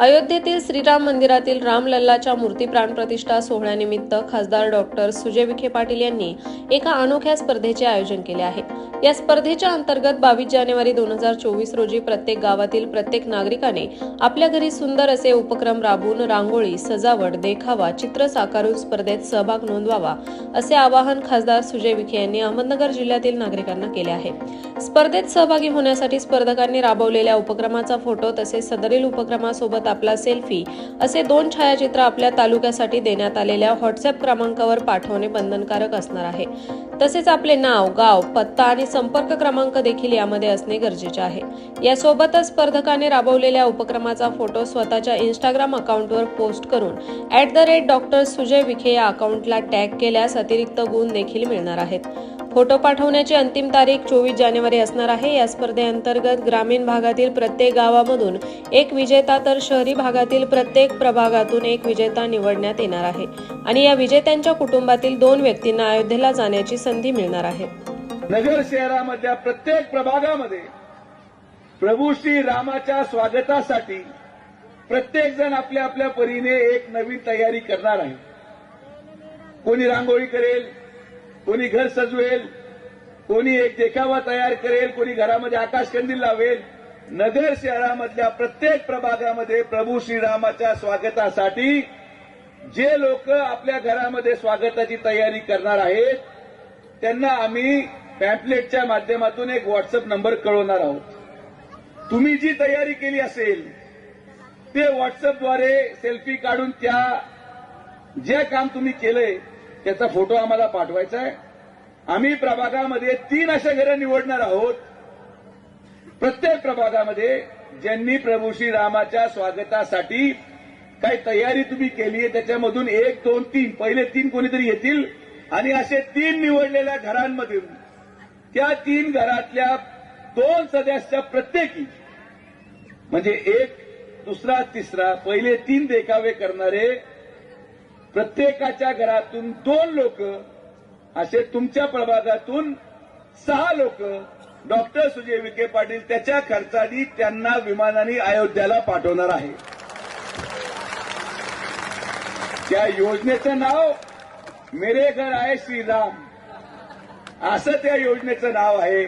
अयोध्येतील श्रीराम मंदिरातील रामलल्लाच्या मूर्ती प्राणप्रतिष्ठा सोहळ्यानिमित्त खासदार डॉक्टर सुजय विखे पाटील यांनी एका अनोख्या स्पर्धेचे आयोजन केले आहे. या स्पर्धेच्या अंतर्गत बावीस जानेवारी दोन हजार चोवीस रोजी प्रत्येक गावातील प्रत्येक नागरिकाने आपल्या घरी सुंदर असे उपक्रम राबवून रांगोळी सजावट देखावा चित्र साकारून स्पर्धेत सहभाग नोंदवावा असे आवाहन खासदार सुजय विखे यांनी अहमदनगर जिल्ह्यातील नागरिकांना केले आहे. स्पर्धेत सहभागी होण्यासाठी स्पर्धकांनी राबवलेल्या उपक्रमाचा फोटो तसेच सदरील उपक्रमासोबत आपला सेल्फी असे दोन छायाचित्र आपल्या तालुक्यासाठी देण्यात आलेल्या व्हॉट्सअप क्रमांकावर पाठवणे बंधनकारक असणार आहे. तसेच आपले नाव गाव पत्ता आणि संपर्क क्रमांक देखील यामध्ये असणे गरजेचे आहे. यासोबतच स्पर्धकाने राबवलेल्या उपक्रमाचा फोटो स्वतःच्या इंस्टाग्राम अकाउंटवर पोस्ट करून at the rate doctor Sujay Vikhe या अकाउंटला टॅग केल्यास अतिरिक्त गुण देखील मिळणार आहेत. फोटो पाठवण्याची अंतिम तारीख चोवीस जानेवारी असणार आहे. या स्पर्धेअंतर्गत ग्रामीण भागातील प्रत्येक गावामधून एक विजेता तर शहरी भागातील प्रत्येक प्रभागातून एक विजेता निवडण्यात येणार आहे. आणि या विजेत्यांच्या कुटुंबातील दोन व्यक्तींना अयोध्येला जाण्याची संधी मिळणार आहे. नगर शहरामधल्या प्रत्येक प्रभागामध्ये प्रभू श्री रामाच्या स्वागतासाठी प्रत्येक जण आपल्या आपल्या परीने एक नवीन तयारी करणार आहे. कोणी रांगोळी करेल कोणी घर सजवेल कोणी एक देखावा तयार करेल कोणी घरामध्ये आकाशकंदील लावेल. नगर शहरामधल्या प्रत्येक प्रभागामध्ये प्रभू श्रीरामाच्या स्वागतासाठी जे लोक आपल्या घरामध्ये स्वागताची तयारी करणार आहेत त्यांना आम्ही पॅम्पलेटच्या माध्यमातून एक व्हॉट्सअप नंबर कळवणार आहोत. तुम्ही जी तयारी केली असेल ते व्हॉट्सअपद्वारे सेल्फी काढून त्या जे काम तुम्ही केलंय त्याचा फोटो आम्हाला पाठवायचा आहे. आम्ही प्रभागामध्ये तीन अशा घरं निवडणार आहोत. प्रत्येक प्रभागामध्ये ज्यांनी प्रभू श्री रामाच्या स्वागतासाठी काही तयारी तुम्ही केली आहे त्याच्यामधून एक दोन तीन पहिले तीन कोणीतरी येतील आणि असे तीन निवडलेल्या घरांमधून त्या तीन घरातल्या दोन सदस्य प्रत्येकी म्हणजे एक दुसरा तिसरा पहिले तीन देखावे करणारे प्रत्येकाच्या घरातून दोन लोक असे तुमच्या प्रभागातून सहा लोक डॉक्टर सुजय विखे पाटील त्याच्या खर्चाने त्यांना विमानाने अयोध्याला पाठवणार आहे. त्या योजनेचं नाव मेरे घर आहे श्रीराम. असं त्या योजनेचं नाव आहे.